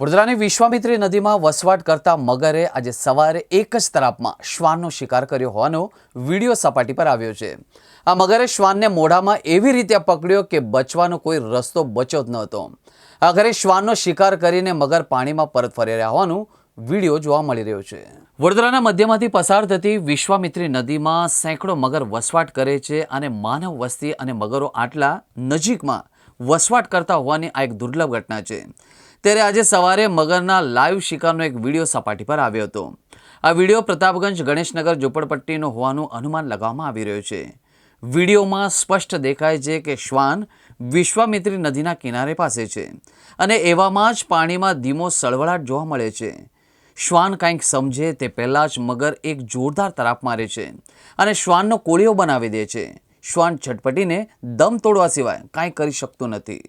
વડોદરાની વિશ્વામિત્રી નદીમાં વસવાટ કરતા મગરે આજે સવારે એક જ તરાપમાં શ્વાનનો શિકાર કર્યો હોવાનો વીડિયો સપાટી પર આવ્યો છે. આ મગરે શ્વાનને મોઢામાં એવી રીતે પકડ્યો કે બચવાનો કોઈ રસ્તો બચ્યો જ ન હતો. આખરે શ્વાનનો શિકાર કરીને મગર પાણીમાં પરત ફરી રહ્યા હોવાનું વીડિયો જોવા મળી રહ્યો છે. વડોદરાના મધ્યમાંથી પસાર થતી વિશ્વામિત્રી નદીમાં સેંકડો મગર વસવાટ કરે છે અને માનવ વસ્તી અને મગરો આટલા નજીકમાં વસવાટ કરતા હોવાની આ એક દુર્લભ ઘટના છે. ત્યારે આજે સવારે મગરના લાઈવ શિકારનો એક વીડિયો સપાટી પર આવ્યો હતો. આ વીડિયો પ્રતાપગંજ ગણેશનગર ઝોપડપટ્ટીનો હોવાનું અનુમાન લગાવવામાં આવી રહ્યું છે. વિડીયોમાં સ્પષ્ટ દેખાય છે કે શ્વાન વિશ્વામિત્રી નદીના કિનારે પાસે છે અને એવામાં જ પાણીમાં ધીમો સળવળાટ જોવા મળે છે. શ્વાન કંઈક સમજે તે પહેલાં જ મગર એક જોરદાર તરાપ મારે છે અને શ્વાનનો કોળિયો બનાવી દે છે. શ્વાન છટપટીને દમ તોડવા સિવાય કાંઈ કરી શકતું નથી.